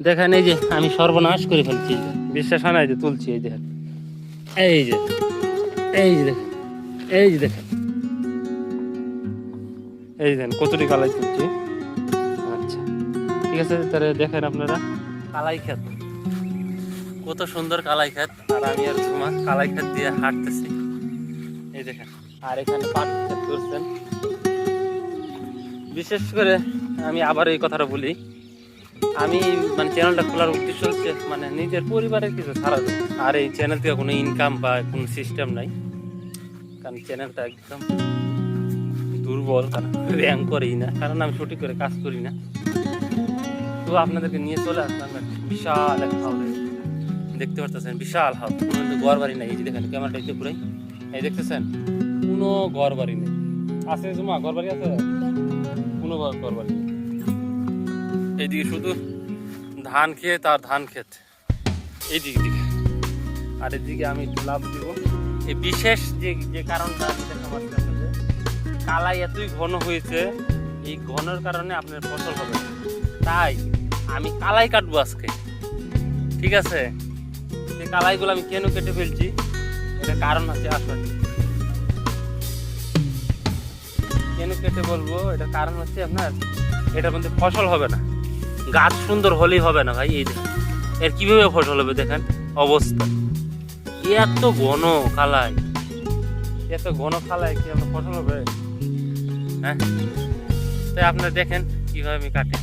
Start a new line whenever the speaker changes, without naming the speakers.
দেখেন এই যে আমি সর্বনাশ করে ফেলছি বিশ্বাস হয় না যে তুলছি, এই দেখেন। এই যে এই যে দেখেন, এই যে দেখেন। এই দেখেন, কতটি কালাই তুলছি। আচ্ছা ঠিক আছে, তাহলে দেখেন আপনারা। কালাই ক্ষেত। কত সুন্দর কালাই ক্ষেত। আর আমি আর ঝুমা কালাই ক্ষেত দিয়ে হাঁটতেছি। এই দেখেন, আর এখানে পাট ক্ষেত করছেন বিশেষ করে আমি আবার এই কথাটা বলি। আমি মানে চ্যানেলটা খোলার উদ্দেশ্য হচ্ছে মানে নিজের পরিবারের কিছু যায়। আর এই চ্যানেল থেকে কোনো ইনকাম বা কোনো সিস্টেম নাই। কারণ চ্যানেলটা একদম দুর্বল, কারণ করেই না। কারণ আমি সঠিক করে কাজ করি না। তো আপনাদেরকে নিয়ে চলে আসলাম বিশাল এক দেখতে পারতেছেন, বিশাল হাওড় কোনো ঘর বাড়ি নাই। এই যে দেখেন ক্যামেরাটা একটু পুরাই এই দেখতেছেন, কোনো ঘর বাড়ি নেই। আছে ঘর বাড়ি আছে? কোনো ঘর বাড়ি নেই। এইদিকে শুধু ধান ক্ষেত আর ধান ক্ষেত এইদিকে দিকে আর এদিকে আমি একটু লাভ দিব। এই বিশেষ যে যে কারণটা আমি কালাই এতই ঘন হয়েছে, এই ঘনের কারণে আপনার ফসল হবে। তাই আমি কালাই কাটবো আজকে। ঠিক আছে? এই কালাইগুলো আমি কেন কেটে ফেলছি? এটা কারণ আছে আসলে। কেন কেটে বলব? এটা কারণ হচ্ছে আপনার এটার মধ্যে ফসল হবে না। গাছ সুন্দর হলেই হবে না ভাই, এই এর কীভাবে ফসল হবে দেখেন? অবস্থা। এত ঘন খালায়। এত ঘন খালায় কি আপনার ফসল হবে? হ্যাঁ? তাই আপনারা দেখেন কীভাবে আমি কাটি।